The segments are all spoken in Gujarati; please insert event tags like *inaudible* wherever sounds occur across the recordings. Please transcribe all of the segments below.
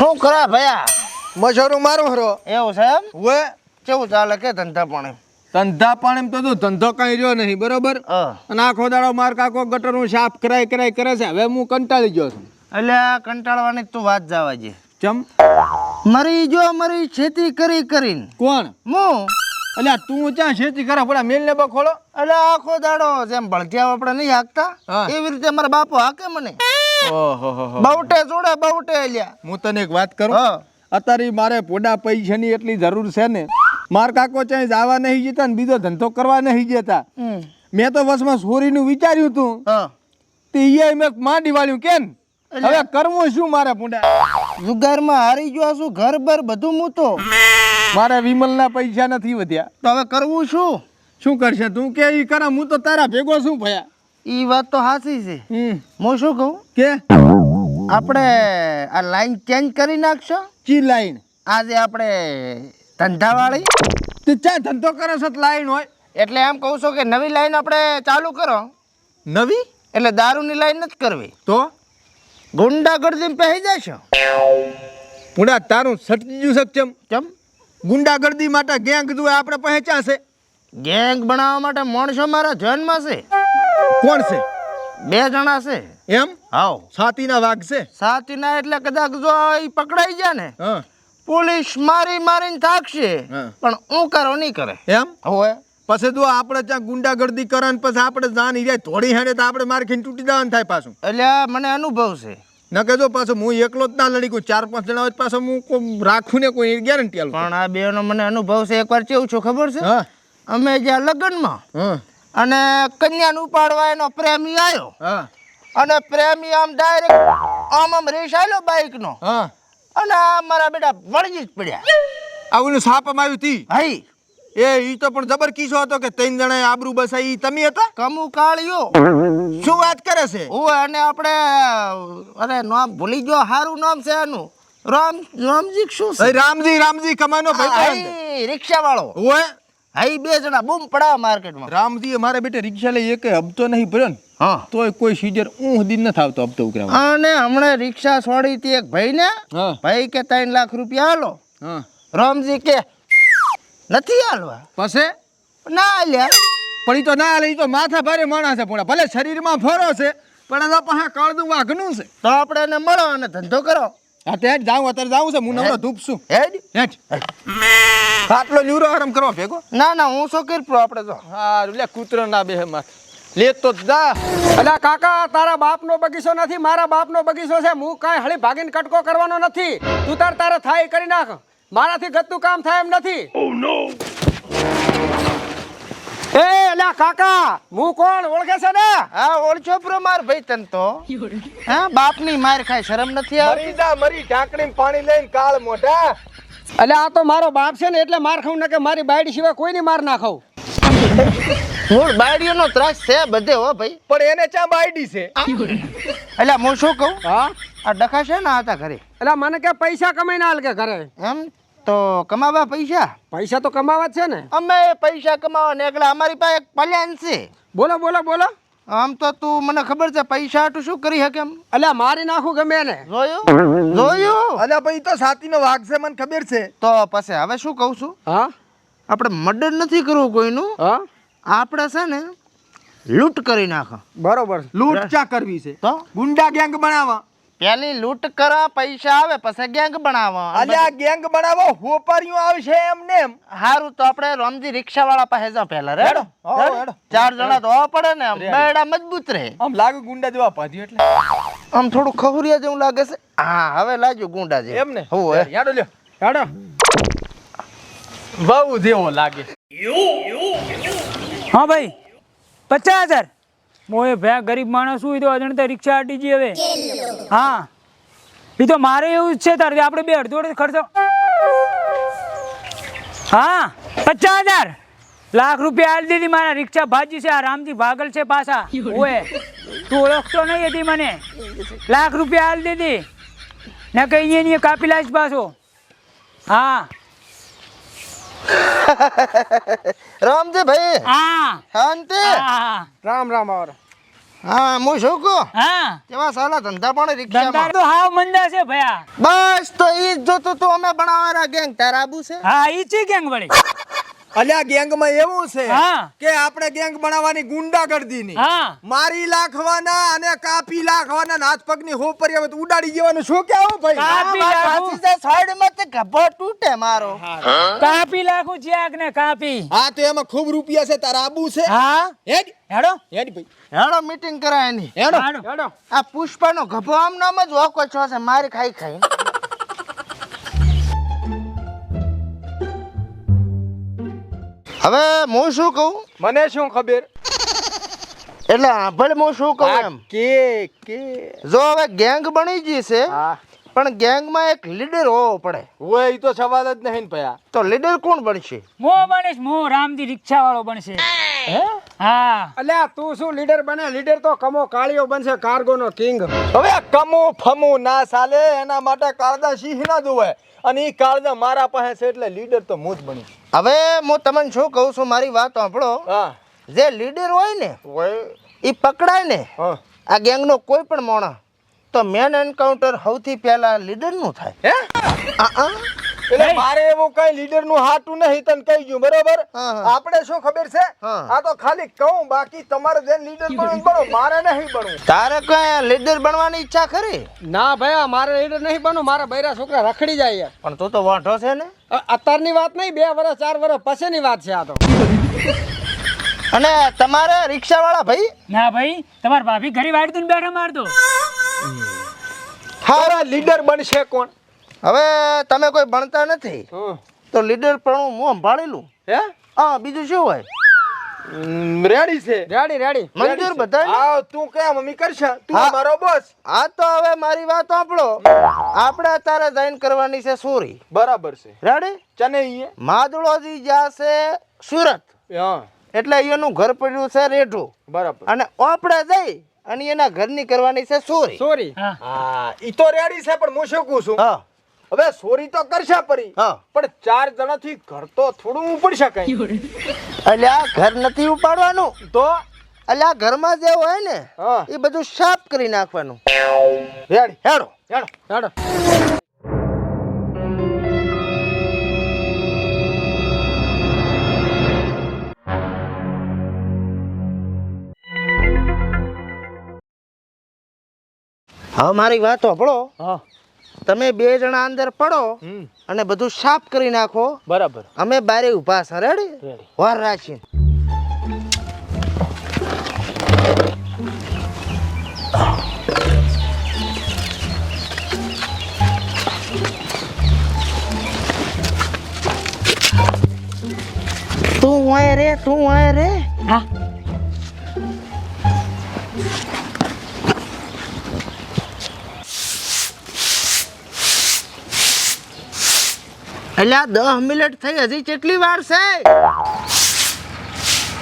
શું કરા ભયા? મજૂરો મારો હરો. એવું છે એમ? હવે કેવું ચાલે કે ધંધા પાણી? ધંધા પાણી તો તું ધંધો કઈ રહ્યો નહીં બરોબર? અને આખો દાડો માર કાકો ગટરનું સાફ કરાય કરાય કરે છે. હવે હું કંટાળી ગયો છું. એટલે આ કંટાળવાની તું વાત જવા જે ચમ? મરી જો મરી ખેતી કરી કરીને. કોણ? હું. અલ્યા તું ત્યાં ખેતી કરે? પડે મેલ ને બખોળો એટલે આખો દાડો જેમ ભળતિયા આપણે નહીં હાંકતા હા. એવી રીતે મારા બાપો હાકે મને. બહુટે જોડે બહુટે લ્યા હું તને એક વાત કરું? અત્યારે મારે પોડા પૈસાની એટલી જરૂર છે ને. માર કાકો ચાઈ જવા નહીં જતા ને બીજો ધંધો કરવા નહીં જતા. મેં તો વસમાં સોરીનું વિચાર્યું તું. તે ઈ મેં માંડી વાળ્યું કેમ? હવે કરવું શું મારે પુંડા? જુગારમાં હારી ગયો છું ઘર બર બધું મૂતો. મારે વિમલના પૈસા નથી વધ્યા. તો હવે કરવું શું? શું કરશે તું? કે ઈ કરા હું તો તારા ભેગો શું ભયા. ઈ વાત તો સાચી છે. હું શું કહું? કે? આપણે આ લાઈન ચેન્જ કરી નાખશો? ચી લાઈન? આજે આપણે ધંધાવાળી. તે ચા ધંધો કરે છે લાઈન હોય. એટલે એમ કહું છું કે નવી લાઈન આપણે ચાલુ કરો. નવી? એટલે દારૂની લાઈન નથી કરવી. તો? ગુંડાગર્દી પહેરી જશો. પુડા તારું સટકી ગયું છે ચમ કેમ? ગુંડાગર્દી માટે ગેંગ જોવે આપણે પહેંચાશે ગેંગ બનાવવા માટે માણસો મારા જન્મ છે. કોણ છે? બે જણા છે. એમ? હાવ છાતીના વાઘ છે? સાતીના એટલે કદાચ જો એ પકડાઈ જાય ને પોલીસ મારી મારીને થાકશે. પણ હું કરો નહીં કરે. એમ? હોય પછી તો આપણે ત્યાં ગુંડાગર્દી કરે ને પછી આપણે જાન જાય થોડી હેડે તો આપણે માર ખીને તૂટી જવાનું થાય પાછું. એટલે મને અનુભવ છે. ન કહેજો પાછો હું એકલો જ ના લડી કોઈ ચાર પાંચ જણા હોય પાછો હું રાખું ને કોઈ ગેરંટી આલું પણ આ બેનો મને અનુભવ છે. એકવાર કેવું છું ખબર છે? અમે જ્યાં લગ્નમાં. અને કન્યાને ઉપાડવા એનો પ્રેમી આવ્યો હા. અને પ્રેમી આમ ડાયરેક્ટ આમ આમ રેસ આવ્યો બાઈકનો. હા. અને આ મારા બેટા વળગી જ પડ્યા. આવું સાપમાં આવ્યું તી? હઈ. એ ઈ તો પણ જબર કિસ્સો હતો કે ત્રણ જણા આબરૂ બસાઈ તમે હતા? કમુ કાળિયો શું વાત કરે છે? ઓ અને આપણે અરે નામ ભૂલી ગયો હારું નામ છે એનું રામ રામજી શું છે? રામજી રામજી કમાનો ભાઈ રિક્ષા વાળો ઓય હઈ બે જણા બૂમ પડાવ માર્કેટમાં. રામજી મારે બેટે રિક્ષા લઈ એક હપ્તો નહીં ભર્યો ને હા. તોય કોઈ સીજર ઊંઘ દિન નથી આવતો હપ્તો ઉકરાવા અને હમણાં રિક્ષા છોડી હતી એક ભાઈ ને હા. ભાઈ કે ત્રણ લાખ રૂપિયા હાલો હા. રામજી કે નથી હાલવા પછી? ના હાલ્યા પણ એ તો ના લે તો માથા ભારે માણસ છે પણ ભલે શરીરમાં ફરો છે પણ એના પાસે કળદું વાઘનું છે. તો આપણે એને મળો અને ધંધો કરો. જ જાઉં અત્યારે જાઉં છે હું નવરો ધૂપ છું. હેડ. હેઠ ખાટલો ન્યુરો આરામ કરવા ભેગો? ના ના હું શું કરી? આપણે તો હા લે કૂતરો ના બે માથ લે તો જા. અલા કાકા તારા બાપનો બગીચો નથી મારા બાપનો બગીચો છે. હું કાંઈ હળી ભાગીને કટકો કરવાનો નથી. તું તાર તારે થાય કરી નાખ. મારાથી ગતું કામ થાય એમ નથી. એ અલા કાકા હું કોણ? ઓળખે છે ને? હા ઓળખો પ્રો માર ભાઈ તન તો. હા બાપની માર ખાય શરમ નથી આવતી? મરી મરી. ઢાંકણી પાણી લઈને કાળ મોઢા. અલે આ તો મારો બાપ છે ને એટલે માર ખાઉં ને કે મારી બાયડી સિવાય કોઈની માર ના ખાઉં. મૂળ બાયડીઓનો ત્રાસ છે બધે હો ભાઈ. પણ એને ચા બાયડી છે. એટલે હું શું કહું? હા? આ ડખા છે ને હતા ઘરે? એટલે મને કે પૈસા કમાઈને હાલ કે ઘરે. એમ? તો કમાવા પૈસા? પૈસા તો કમાવા જ છે ને. અમે પૈસા કમાવા ને એટલે અમારી પાસે એક પ્લાન છે. બોલો બોલો બોલો. આમ તો તું મને ખબર છે પૈસા હાટું શું કરી શકે એમ? અલ્યા મારી નાખું ગમે ને જોયું? જોયું? અલ્યા ભાઈ તો સાતીનો વાઘ છે મને ખબર છે. તો પછી હવે શું કહું છું? હા? આપણે મર્ડર નથી કરવું કોઈનું. હા? આપણે છે ને લૂંટ કરી નાખો. બરોબર. લૂંટ ચા કરવી છે? તો? ગુંડા ગેંગ બનાવવા. પેલી લૂંટ કરવા પૈસા આવે પછી ગેંગ બનાવવા અલ્યા ગેંગ બનાવો હોપારીઓ આવશે એમને એમ. હારું તો આપણે રમજી રિક્ષા વાળા પાસે જાવ પેલા રે હેડો, ચાર જણા તો પડે ને આમ બેડા મજબૂત રહે. આમ લાગે ગુંડા જેવા ભાજી એટલે. આમ થોડું ખહુરિયા જેવું લાગે છે? હા હવે લાગ્યું ગુંડા જેવું. એમ ને હોવે. યાડો લ્યો. હેડો. બહુ જેવો લાગે. હા ભાઈ પચાસ હજાર. મોએ ભયા ગરીબ માણસ હોય તો અજણતા રિક્ષા હટી જઈ હવે. હા. એ તો મારે એવું જ છે તારે આપણે બે અડધો અડધો ખર્ચો હા પચાસ હજાર. લાખ રૂપિયા આલી દીધી મારા રિક્ષા ભાજી છે આ રામજી ભાગલ છે પાછા. ઓએ તું ઓળખતો નહીં હતી મને. લાખ રૂપિયા આલી દીધી. ને કઈ અહીંયા ને અહીંયા કાપી લાવીશ પાછો. હા. *laughs* રામજી ભાઈ. હા. શાંતિ? હા રામ રામ આવર હા હું શું કહું? હા. કેવા સાલા ધંધા પણ ધંધા તો હાવ મંદા છે ભયા. બસ તો ઈ જ જોતું તો અમે બનાવવાના ગેંગ. તારાબુ છે? હા ઈ છે ગેંગ વળી. અલ્યા ગેંગમાં એવું છે કે આપણે ગેંગ બનાવવાની ગુંડાગર્દી ની મારી લાખવાના અને કાપી લાખવાના નાથ પગ પગની હોપરી હવે ઉડાડી જવાનું શું કેવું ભાઈ? કાપી લાખું. નાખું. સાચી તે ગભો તૂટે મારો. કાપી લાખું ચેક ને કાપી. હા તો એમાં ખૂબ રૂપિયા છે તારા આબુ છે. હા. હેડ. હેડો. હેડ ભાઈ. હેડો મીટિંગ કરાય એની. હેડો. હેડો. આ પુષ્પાનો ગભો આમ નામ જ ઓકો છો છે મારી ખાઈ ખાઈ. હવે હું શું કહું? મને શું ખબર? એટલે આંભળ હું શું કહું એમ? કે કે. જો હવે ગેંગ બની ગઈ છે હા. પણ ગેંગમાં એક લીડર હોવો પડે. હોય એ તો સવાલ જ નહીં ને ભયા. તો લીડર કોણ બનશે? મો બનીશ હું રામજી રિક્ષા વાળો બનશે. હા? અલ્યા તું શું લીડર બને? લીડર તો કમો કાળિયો બનશે કાર્ગો નો કિંગ. હવે કમો ફમો ના ચાલે એના માટે કાળદા સિંહ ના અને એ કાળદા મારા પાસે છે એટલે લીડર તો હું જ બની હવે હું તમને શું કહું છું મારી વાત સાંભળો. હા. જે લીડર હોય ને હોય. એ પકડાય ને હા. આ ગેંગનો કોઈ પણ મોણા તો મેન એન્કાઉન્ટર સૌથી પહેલા લીડરનું થાય. હે? આ આ. એટલે મારે એવું કઈ લીડરનું હાટું નહીં તને કહી ગયું બરોબર. આપણે શું ખબર છે? હા. આ તો ખાલી કહું બાકી તમારે જે લીડર બનવું બનો મારે નહીં બનવું. તારે કઈ લીડર બનવાની ઈચ્છા ખરી? ના ભાઈ મારે લીડર નહીં બનવું મારા બૈરા છોકરા રખડી જાય પણ તું તો વાંઢો છે ને? અત્યારની વાત નહીં બે વર્ષ ચાર વર્ષ પછીની વાત છે આ તો. અને તમારે રિક્ષાવાળા ભાઈ? ના ભાઈ તમાર ભાભી ઘરે વાડી દઉં બેઠા મારતો હારા લીડર બનશે કોણ? હવે તમે કોઈ ભણતા નથી તો લીડર પણ હું સંભાળેલું હે? હા બીજું શું હોય? રેડી છે. Ready ready. મંજૂર બધા આવ તું કે મમ્મી કરશે? તું. મારો બોસ આ તો હવે મારી વાત સાંભળો. આપણે અત્યારે જઈને કરવાની છે સોરી. બરાબર છે. રેડી ચને માદળોજી જશે સુરત. એટલે એનું ઘર પડ્યું છે રેઢું. બરાબર. અને આપણે જઈ અને એના ઘરની કરવાની છે સોરી. સોરી. હા હા ઈ તો રેડી છે પણ હું શું કહું છું? હા. હવે સોરી તો કરશે પરી હા. પણ ચાર જણાથી ઘર તો થોડું ઉપડી શકાય. એટલે આ ઘર નથી ઉપાડવાનું? તો? એટલે આ ઘરમાં જે હોય ને હા. એ બધું સાફ કરી નાખવાનું. હેડ. હેડો. હેડો. હેડો. હવે મારી વાત સાંભળો. હા. તમે બે જણા અંદર પડો અને બધું સાફ કરી નાખો. બરાબર. અમે બારે ઊભા છે રેડી? રેડી. વાર રાખીને તું હોય રે તું હોય રે. હા. એટલે આ દસ મિનિટ થઈ હજી કેટલી વાર છે?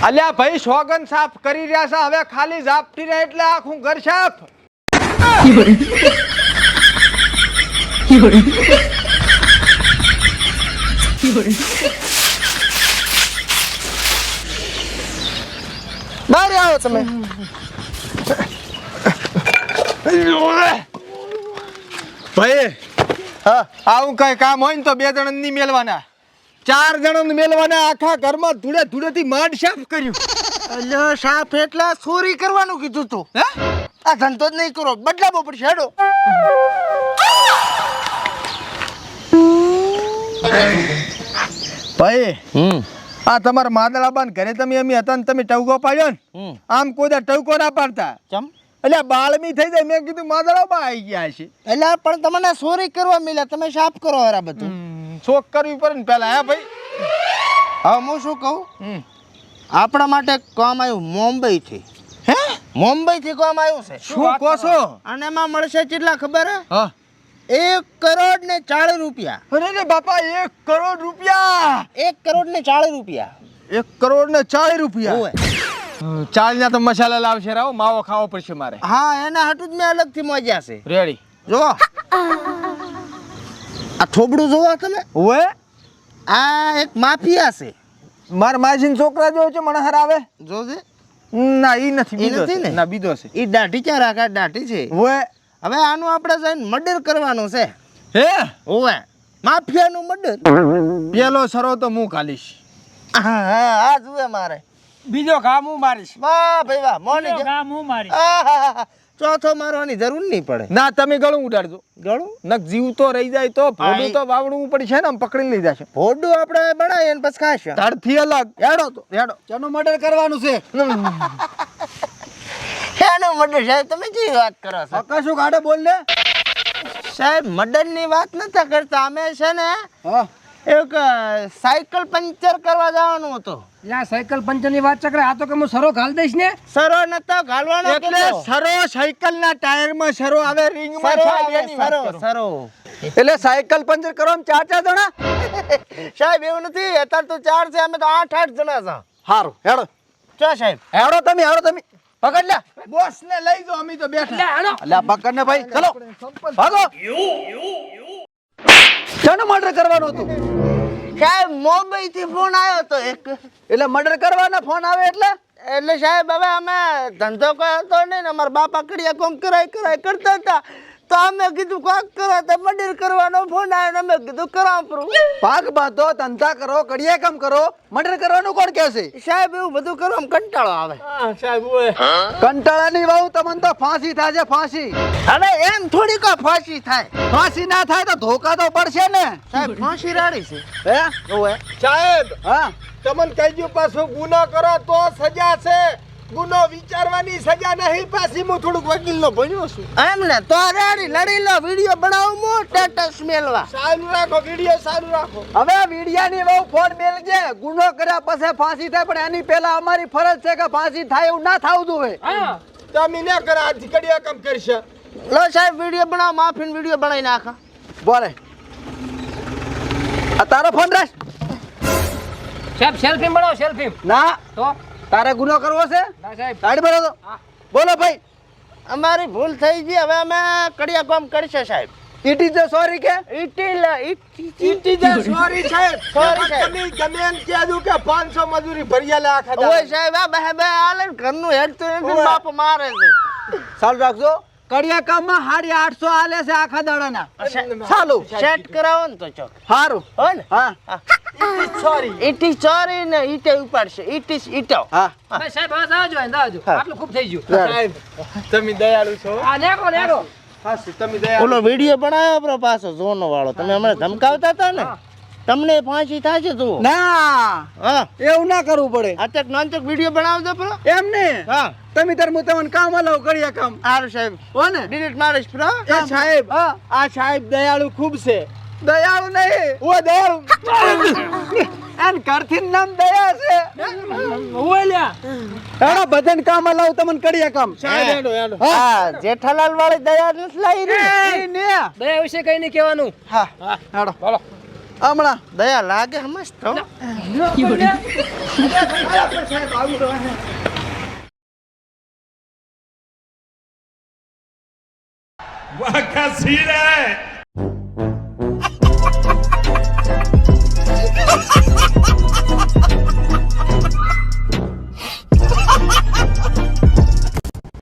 અલ્યા ભાઈ સોગન સાફ કરી રહ્યા છે હવે ખાલી ઝાપટી રહે એટલે આખું ઘર સાફ. બહાર આવો તમે. ભાઈ હા આવું કઈ કામ હોય ને તો બે જણની મેલવાના. ચાર જણ મેલવાના આખા ઘરમાં ધૂળે ધૂળેથી માંડ સાફ કર્યું. સાફ એટલે ચોરી કરવાનું કીધું તું. હે? આ ધંધો જ નહીં કરો બદલાવો પડશે હેડો. ભાઈ હમ. આ તમારા માદળાબાન ઘરે તમે એમ હતા ને તમે ટવકો પાડ્યો ને? આમ કોઈ ટવકો ના પાડતા? ચમ? એટલે બાળમી થઈ જાય. મેં કીધું માદળાબા આવી ગયા છે. એટલે પણ તમને સોરી કરવા મળ્યા તમે સાફ કરો હરા બધું. શોખ કરવી પડે ને પેલા. હે ભાઈ. હવે હું શું કહું. આપણા માટે કામ આવ્યું મુંબઈ થી હે? મુંબઈ થી કામ આવ્યું છે. શું કહો છો? અને એમાં મળશે કેટલા ખબર? હે. એક કરોડ ને ચાળીસ રૂપિયા. અરે રે બાપા એક કરોડ રૂપિયા. એક કરોડ ને ચાળીસ રૂપિયા. એક કરોડ ને ચાલીસ રૂપિયા. હોવે. ચાલી ના તો મસાલા લાવશે રાવ માવો ખાવો પડશે મારે. હા એના હાટું જ મેં અલગથી મજા છે. રેડી જો આ થોબડું જોવો તમે. ઓએ આ એક માફિયા છે. માર માજીન છોકરા જો છે મને હરાવે. જોજે ના ઈ નથી ઈ બીજો છે. ને? બીજો છે. એ દાઢી ચાર આખા દાઢી છે. ઓએ હવે આનું આપણે જઈને મર્ડર કરવાનું છે. હે? ઓએ માફિયાનું મર્ડર. પેલો સરો તો હું કાલીશ હા હા આ જુએ મારે. બીજો કામ હું મારીશ. વાહ ભાઈ વાહ મોની બીજો હું મારી ચોથો મારવાની જરૂર નહીં પડે. ના તમે ગળું ઉડાડજો. ગળું? નક જીવતો રહી જાય તો ભોડું. તો વાવડું પડશે ને આમ પકડી લઈ છે ભોડું આપણે બનાવીએ ને પછી ખાશે. ધડથી અલગ. હેડો તો હેડો. ચનો મર્ડર કરવાનું છે? શેનું મર્ડર? સાહેબ તમે જે વાત કરો છો? કશું કાઢે બોલ ને. સાહેબ મર્ડરની વાત નથી કરતા. અમે છે ને હા. એક સાયકલ પંચર કરવા જવાનું હતું. યા સાયકલ પંચરની વાત ચક્રે આ તો કે હું સરો ઘાલ દઈશ ને? સરો નતો ઘાલવાનો એટલે સરો સાયકલ ના ટાયરમાં સરો આવે રિંગમાં સરો સરો સરો. એટલે સાયકલ પંચર કરવા ચાર ચાર જણા? સાહેબ એવું નથી અત્યારે તો ચાર છે અમે તો આઠ આઠ જણા છે. હારું હેડો. ચો સાહેબ? હેડો તમે હેડો તમે. પકડ લે. બોસ ને લઈ જાઓ અમે તો બેઠા. લે પકડ ને ભાઈ ચલો. ભાગો. શાનું મર્ડર કરવાનું હતો? સાહેબ મોબાઈલથી ફોન આવ્યો હતો એક. એટલે મર્ડર કરવાનો ફોન આવે એટલે? એટલે સાહેબ હવે અમે ધંધો કરતો હતો નહીં ને અમારા બાપા કડિયા કોમ કરાય કરાય કરતા હતા. તો અમે કીધું કોક કરો તો મંદિર કરવાનો ફોન આવ્યો અમે કીધું કરાવપરું પાક બાંધો ધંધા કરો કડિયા કામ કરો મંદિર કરવાનું કોણ કહેશે સાહેબ એવું બધું કરવામાં કંટાળો આવે. કંટાળાની વાવ તમને તો ફાંસી થાશે ફાંસી. અરે એમ થોડી કો ફાંસી થાય. ફાંસી ના થાય તો ધોકા તો પડશે ને. સાહેબ ફાંસી રાડી છે. હે? ઓવે સાહેબ હા? તમને કહી દઉં પાછું ગુનો કરો તો સજા છે. ગુનો વિચારવાની સજા નહીં પાછી હું થોડુંક વકીલ નો ભણ્યો છું. એમ ને તો રેડી લડી લો વીડિયો બનાવો મો સ્ટેટસ મેલવા સારું રાખો વીડિયો સારું રાખો. હવે વીડિયાની બહુ ફોન મેલજે ગુનો કર્યા પછી ફાંસી થાય પણ એની પહેલા અમારી ફરજ છે કે ફાંસી થાય એવું ના થાવું જોઈએ. તમે ના કરા આજ કડિયા કામ કરશે. લો સાહેબ વીડિયો બનાવો માફીન વીડિયો બનાવી નાખા. બોલે. આ તારો ફોન રાખ. સાહેબ સેલ્ફી બનાવો સેલ્ફી ના. તો? તારે ગુનો કરવો છે? ના સાહેબ. સાઈડ ભરો હતો બોલો ભાઈ. અમારી ભૂલ થઈ ગઈ હવે અમે કડિયા કોમ કરશે સાહેબ. ઇટ ઇઝ સોરી કે? ઇટીલ ઇટ ઇઝ સોરી સાહેબ સોરી સાહેબ. તમે ગમે એમ કહેજો કે 500 મજૂરી ભરિયાલે આખા ઓય સાહેબ આ બે બે આલે ઘરનું હેડ તો બાપ મારે છે. ચાલુ રાખજો. કડિયા કામમાં હારી આઠસો આલે છે આખા દાડાના. ચાલો. સેટ કરાવો ને તો ચોક સારું હો ને? હા. સોરી ઇટ ઇઝ ચોરી ને ઈટે ઉપાડશે. It is ઈટો. હા. સાહેબ હવે દાવજો અહીં આટલું ખૂબ થઈ ગયું. સાહેબ. તમે દયાળુ છો. આ નેકો નેકો. હા તમે દયાળુ ઓલો વીડિયો બનાવ્યો આપણો પાછો ઝોનો વાળો તમે હમણાં ધમકાવતા હતા ને? તમને ફાંસી થશે તું? ના! હા. એવું ના કરવું પડે. અત્યારે નાનચક વીડિયો બનાવજો પેલો. એમ ને હા. તમે તાર હું તમને કામ અલાવ કરીએ કામ. આર સાહેબ. હો ને? ડિલીટ મારીશ પેલો એ સાહેબ આ સાહેબ દયાળુ ખૂબ છે. દયાળુ નહીં. ઓ દયાળુ. એન કરથી નામ દયા છે. ઓલ્યા હેડો બધાને કામ અલાવ તમને કરીએ કામ. હા. જેઠાલાલ વાળી દયા નથી લાવી રહી ને દયા વિશે કઈ નહીં કહેવાનું. હા. હેડો. Vamos lá. Daí a larga, mas estão. Que bonito. Guacacira!